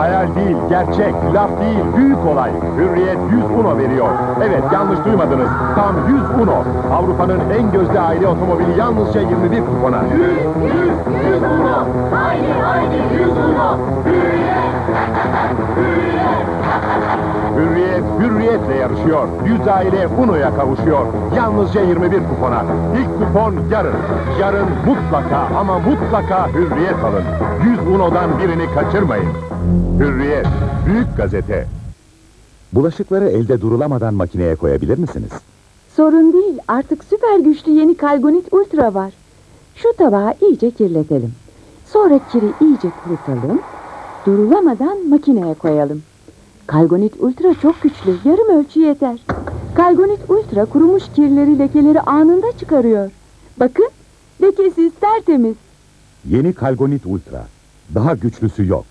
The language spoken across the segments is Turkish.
Hayal değil, gerçek, laf değil, büyük olay. Hürriyet 100 Uno veriyor. Evet, yanlış duymadınız. Tam 100 Uno. Avrupa'nın en gözde aile otomobili yalnızca 21 kupona. 100, 100, 100 Hürriyet, hürriyetle yarışıyor. 100 aile Uno'ya kavuşuyor. Yalnızca 21 kupona. İlk kupon yarın. Yarın mutlaka ama mutlaka hürriyet alın. 100 Uno'dan birini kaçırmayın. Hürriyet, büyük gazete. Bulaşıkları elde durulamadan makineye koyabilir misiniz? Sorun değil. Artık süper güçlü yeni Kalgonit Ultra var. Şu tabağı iyice kirletelim. Sonra kiri iyice kurutalım. Durulamadan makineye koyalım. Kalgonit Ultra çok güçlü. Yarım ölçü yeter. Kalgonit Ultra kurumuş kirleri lekeleri anında çıkarıyor. Bakın lekesiz tertemiz. Yeni Kalgonit Ultra. Daha güçlüsü yok.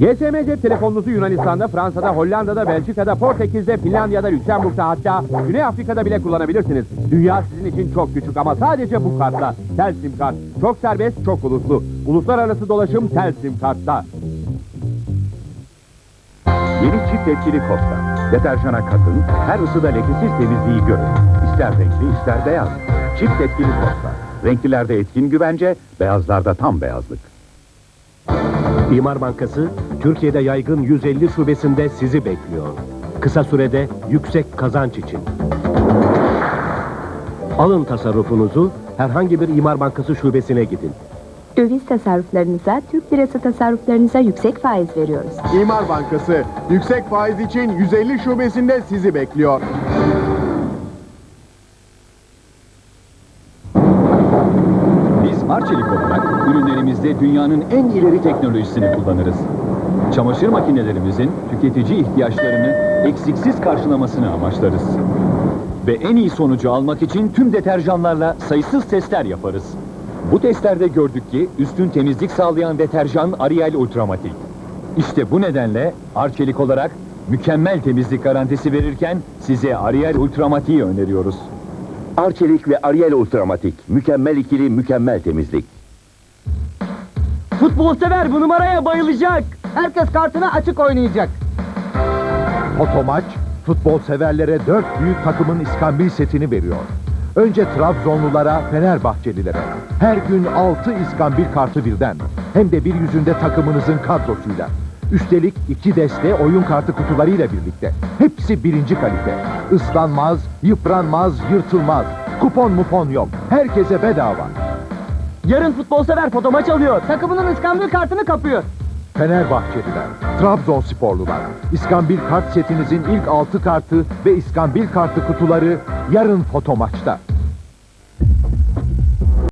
GSM cep telefonunuzu Yunanistan'da, Fransa'da, Hollanda'da, Belçika'da, Portekiz'de, Finlandiya'da, Lüksemburg'da hatta Güney Afrika'da bile kullanabilirsiniz. Dünya sizin için çok küçük ama sadece bu kartla. Tel sim kart. Çok serbest, çok uluslu. Uluslararası dolaşım tel sim kartta. Yeni çift etkili Costa. Deterjana katın, her ısıda lekesiz temizliği görün. İster renkli, ister beyaz. Çift etkili Costa. Renklilerde etkin güvence, beyazlarda tam beyazlık. İmar Bankası, Türkiye'de yaygın 150 şubesinde sizi bekliyor. Kısa sürede yüksek kazanç için. Alın tasarrufunuzu herhangi bir İmar Bankası şubesine gidin. Döviz tasarruflarınıza, Türk lirası tasarruflarınıza yüksek faiz veriyoruz. İmar Bankası yüksek faiz için 150 şubesinde sizi bekliyor. Biz Arçelik olarak ürünlerimizde dünyanın en ileri teknolojisini kullanırız. Çamaşır makinelerimizin tüketici ihtiyaçlarını eksiksiz karşılamasını amaçlarız. Ve en iyi sonucu almak için tüm deterjanlarla sayısız testler yaparız. Bu testlerde gördük ki üstün temizlik sağlayan deterjan Ariel Ultramatik. İşte bu nedenle Arçelik olarak mükemmel temizlik garantisi verirken size Ariel Ultramatik'i öneriyoruz. Arçelik ve Ariel Ultramatik. Mükemmel ikili, mükemmel temizlik. Futbol sever bu numaraya bayılacak. Herkes kartını açık oynayacak. Otomaç, futbol severlere dört büyük takımın iskambil setini veriyor. Önce Trabzonlulara, Fenerbahçelilere. Her gün altı iskambil kartı birden. Hem de bir yüzünde takımınızın kadrosuyla. Üstelik iki deste oyun kartı kutularıyla birlikte. Hepsi birinci kalite. Islanmaz, yıpranmaz, yırtılmaz. Kupon mupon yok. Herkese bedava. Yarın futbol sever foto maç alıyor. Takımının iskambil kartını kapıyor. Fenerbahçeliler, Trabzonsporlular, İskambil kart setinizin ilk altı kartı ve İskambil kartı kutuları yarın foto maçta.